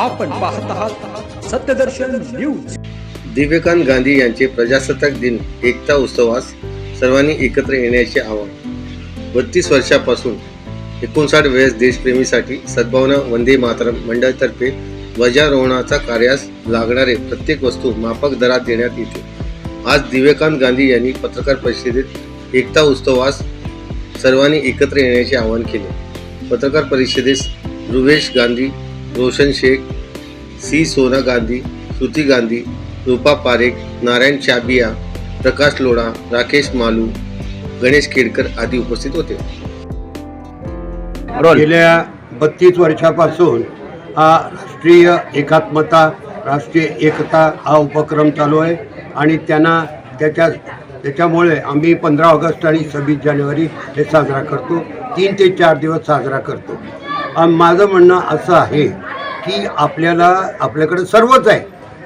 आपण पाहत आहात सत्यदर्शन न्यूज. दिव्यकांत गांधी यांचे प्रजासत्ताक दिन एकता उत्सवास सर्वांनी एकत्र येण्याचे आवाहन. बत्तीस वर्षापासून एकोणसाठ वेळेस देशप्रेमीसाठी सद्भावना वंदे मातरम मंडळातर्फे ध्वजारोहणाचा कार्यास लागणारे प्रत्येक वस्तू माफक दरात देण्यात येते. आज दिव्यकांत गांधी यांनी पत्रकार परिषदेत एकता उत्सवास सर्वांनी एकत्र येण्याचे आवाहन केले. पत्रकार परिषदेस रुवेश गांधी रोशन शेख सी. सोना गांधी श्रुती गांधी रूपा पारेख नारायण चाबिया प्रकाश लोढा राकेश मालू गणेश केडकर आदी उपस्थित होते. गेल्या बत्तीस वर्षापासून हा राष्ट्रीय एकात्मता राष्ट्रीय एकता हा उपक्रम चालू आहे आणि त्यांना त्याच्या त्याच्यामुळे आम्ही पंधरा ऑगस्ट आणि सव्वीस जानेवारी हे साजरा करतो. तीन ते चार दिवस साजरा करतो. माझं म्हणणं असं आहे की आपल्याला आपल्याकडे सर्वच आहे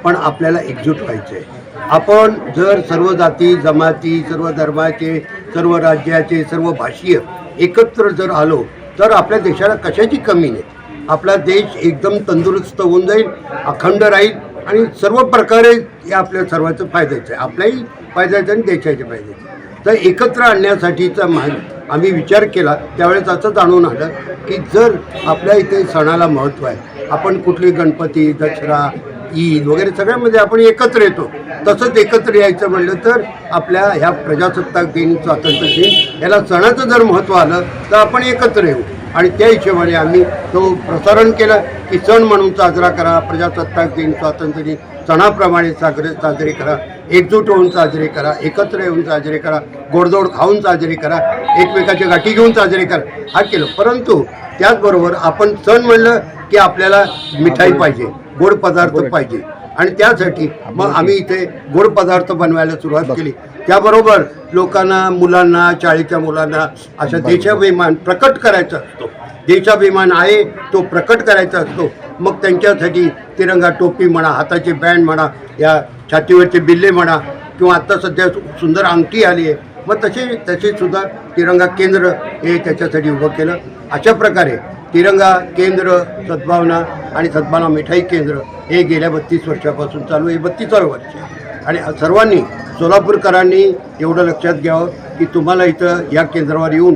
पण आपल्याला एकजूट व्हायचं आहे आपण जर सर्व जाती जमाती सर्व धर्माचे सर्व राज्याचे सर्व भाषीय एकत्र जर आलो तर आपल्या देशाला कशाची कमी नाही? आपला देश एकदम तंदुरुस्त होऊन जाईल अखंड राहील आणि सर्व प्रकारे हे आपल्या सर्वांचं फायद्याचं आहे. आपल्याही फायद्याचं आणि देशाच्या फायद्याचं तर एकत्र आणण्यासाठीचा मा आम्ही विचार केला त्यावेळेस असं जाणून आलं की जर आपल्या इथे सणाला महत्त्व आहे आपण कुठली गणपती दसरा ईद वगैरे सगळ्यामध्ये आपण एकत्र येतो तसंच एकत्र यायचं म्हणलं तर आपल्या ह्या प्रजासत्ताक दिन स्वातंत्र्य दिन याला सणाचं जर महत्त्व आलं तर आपण एकत्र येऊ. आणि त्या हिशोबाने आम्ही तो प्रसारण केलं की सण म्हणून साजरा करा प्रजासत्ताक दिन स्वातंत्र्य दिन सणाप्रमाणे साजरे साजरे करा एकजूट होऊन साजरे करा एकत्र येऊन साजरे करा गोडधोड खाऊन साजरे करा एकमेकाच्या गाठी घेऊन साजरे करा हा केलं. परंतु त्याचबरोबर आपण सण म्हणलं की आपल्याला मिठाई पाहिजे गोड पदार्थ पाहिजे. आणि त्यासाठी मग आम्ही इथे गोड पदार्थ बनवायला सुरुवात केली. त्याबरोबर लोकांना मुलांना शाळेच्या मुलांना अशा देशाभिमान प्रकट करायचा असतो. देशाभिमान आहे तो प्रकट करायचा असतो. मग त्यांच्यासाठी तिरंगा टोपी म्हणा हाताचे बँड म्हणा या छातीवरचे बिल्ले म्हणा किंवा आत्ता सध्या सुंदर अंगठी आली आहे. मग तसे तसे सुद्धा तिरंगा केंद्र हे त्याच्यासाठी उभं केलं. अशा प्रकारे तिरंगा केंद्र सद्भावना आणि सद्भावना मिठाई केंद्र हे गेल्या बत्तीस वर्षापासून चालू आहे बत्तीसावं वर्ष आणि सर्वांनी सोलापूरकरांनी एवढं लक्षात घ्यावं की तुम्हाला इथं या केंद्रावर येऊन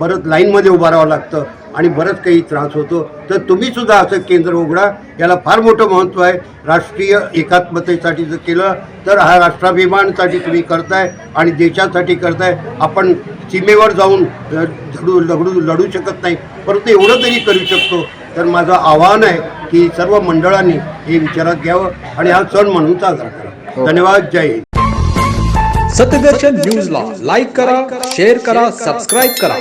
बरंच लाईनमध्ये उभं राहावं लागतं. आणि बरंच काही त्रास होतो. तर तुम्ही सुद्धा असं केंद्र उघडा. याला फार मोठं महत्त्व आहे. राष्ट्रीय एकात्मतेसाठी जर केलं तर हा राष्ट्राभिमानासाठी तुम्ही करताय आणि देशासाठी करताय. आपण सीमेवर जाऊन झडू लढू लढू शकत नाही. परंतु एवढं तरी करू शकतो. तर माझं आव्हान आहे की सर्व मंडळांनी हे विचारात घ्यावं आणि हा सण म्हणून साजरा करा धन्यवाद. जय हिंद. सत्यदर्शन न्यूजला लाईक करा शेअर करा. सबस्क्राईब करा.